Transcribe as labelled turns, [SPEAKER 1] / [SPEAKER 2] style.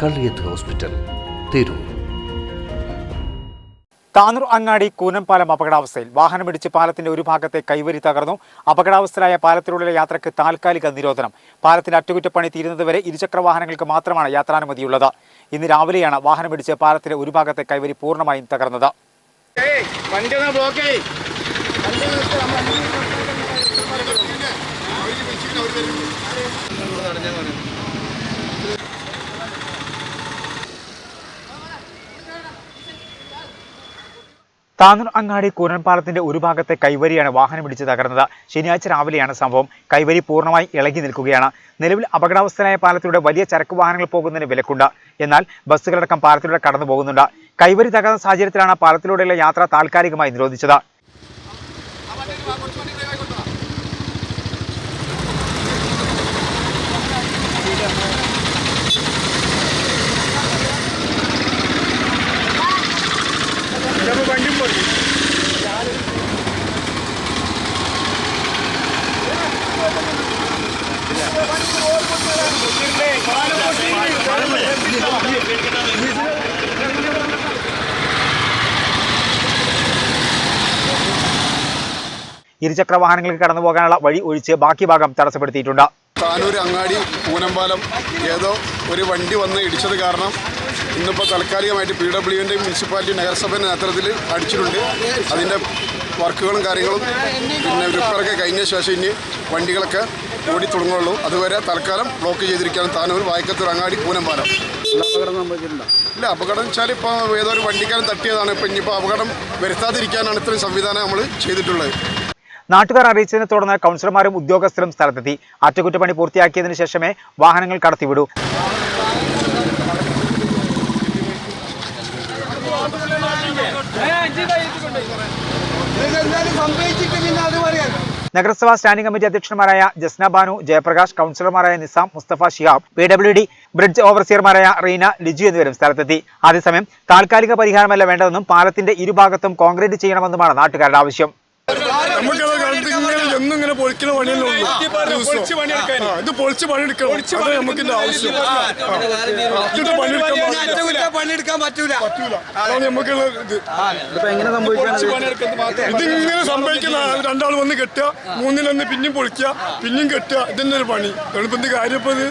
[SPEAKER 1] Kalliyath hospital Tirur.
[SPEAKER 2] Tanur അങ്ങാടി കൂനംപാലം അപകടാവസ്ഥയിൽ വാഹനമിടിച്ച് പാലത്തിന്റെ ഒരു ഭാഗത്തെ കൈവരി തകർന്നു. അപകടാവസ്ഥയിലായ പാലത്തിലൂടെയുള്ള യാത്രയ്ക്ക് താൽക്കാലിക നിരോധനം. പാലത്തിന്റെ അറ്റകുറ്റപ്പണി തീരുന്നതുവരെ ഇരുചക്ര വാഹനങ്ങൾക്ക് മാത്രമാണ് യാത്രാനുമതിയുള്ളത്. ഇന്ന് രാവിലെയാണ് വാഹനമിടിച്ച് പാലത്തിന്റെ ഒരു ഭാഗത്തെ കൈവരി പൂർണമായും തകർന്നത്
[SPEAKER 3] വണ്ടി ഒന്ന് ബ്ലോക്ക് ചെയ്യ്
[SPEAKER 2] താനൂർ അങ്ങാടി കൂരൻപാലത്തിന്റെ ഒരു ഭാഗത്തെ കൈവരിയാണ് വാഹനം വാഹനമിടിച്ച് തകർന്നത്. ശനിയാഴ്ച രാവിലെയാണ് സംഭവം. കൈവരി പൂർണമായി ഇളകി നിൽക്കുകയാണ്. നിലവിൽ അപകടാവസ്ഥയിലായ പാലത്തിലൂടെ വലിയ ചരക്ക് വാഹനങ്ങൾ പോകുന്നതിന് വിലക്കുണ്ട്. എന്നാൽ ബസ്സുകളടക്കം പാലത്തിലൂടെ കടന്നു പോകുന്നുണ്ട് കൈവരി തകർന്ന സാഹചര്യത്തിലാണ് പാലത്തിലൂടെയുള്ള യാത്ര താൽക്കാലികമായി നിരോധിച്ചത്. ഇരുചക്ര വാഹനങ്ങൾക്ക് കടന്നു പോകാനുള്ള വഴി ഒഴിച്ച് ബാക്കി ഭാഗം തടസ്സപ്പെടുത്തിയിട്ടുണ്ട്.
[SPEAKER 4] താനൂർ അങ്ങാടി പൂനമ്പാലം ഏതോ ഒരു വണ്ടി വന്ന് ഇടിച്ചത് കാരണം ഇന്നിപ്പോൾ താൽക്കാലികമായിട്ട് പി ഡബ്ല്യുവിന്റെ മുനിസിപ്പാലിറ്റി നഗരസഭയുടെ നേതൃത്വത്തിൽ അടിച്ചിട്ടുണ്ട്. അതിന്റെ വർക്കുകളും കാര്യങ്ങളും പിന്നെ റിപ്പയറൊക്കെ കഴിഞ്ഞ ശേഷം ഇനി വണ്ടികളൊക്കെ ഓടി തുടങ്ങുള്ളൂ അതുവരെ തൽക്കാലം ബ്ലോക്ക് ചെയ്തിരിക്കുകയാണ്. താനൂർ വായിക്കത്തൂർ അങ്ങാടി പൂനമ്പാലം ഇല്ല അപകടം വെച്ചാൽ ഇപ്പോൾ ഏതോ ഒരു വണ്ടിക്കാരൻ തട്ടിയതാണ്. ഇപ്പം ഇനിയിപ്പോൾ അപകടം വരുത്താതിരിക്കാനാണ് ഇത്രയും സംവിധാനം നമ്മൾ ചെയ്തിട്ടുള്ളത്.
[SPEAKER 2] നാട്ടുകാർ അറിയിച്ചതിനെ തുടർന്ന് കൗൺസിലർമാരും ഉദ്യോഗസ്ഥരും സ്ഥലത്തെത്തി. അറ്റകുറ്റപ്പണി പൂർത്തിയാക്കിയതിനു ശേഷമേ വാഹനങ്ങൾ കടത്തിവിടൂ. നഗരസഭാ സ്റ്റാൻഡിംഗ് കമ്മിറ്റി അധ്യക്ഷന്മാരായ ജസ്ന ബാനു ജയപ്രകാശ് കൗൺസിലർമാരായ Nizam Mustafa Shihab P W D bridge ഓവർസിയർമാരായ Reena Liju എന്നിവരും സ്ഥലത്തെത്തി. അതേസമയം താൽക്കാലിക പരിഹാരമല്ല വേണ്ടതെന്നും പാലത്തിന്റെ ഇരുഭാഗത്തും കോൺക്രീറ്റ് ചെയ്യണമെന്നുമാണ് നാട്ടുകാരുടെ ആവശ്യം.
[SPEAKER 4] എന്നും ഇങ്ങനെ പൊളിക്കുന്ന പണിയല്ലേ ഉള്ളൂ. ഇത് പൊളിച്ച് പണിയെടുക്കണം. അത് നമുക്ക് ഇതിന്റെ ആവശ്യം. ഇത് പണിയെടുക്കാൻ
[SPEAKER 5] പണിയെടുക്കാൻ പറ്റൂല.
[SPEAKER 4] പറ്റൂല. അതാണ് നമുക്കുള്ള ഇത്.
[SPEAKER 3] കുറച്ച് പണിയെടുക്കുന്നത് മാത്രം
[SPEAKER 4] ഇത് ഇങ്ങനെ സംഭവിക്കുന്ന രണ്ടാൾ വന്ന് കെട്ടുക മൂന്നിലൊന്ന് പിന്നെയും പൊളിക്കുക പിന്നെയും കെട്ടുക. ഇതന്നെ ഒരു പണി. എളുപ്പം ഇത് കാര്യം ഇപ്പൊ ഇത്?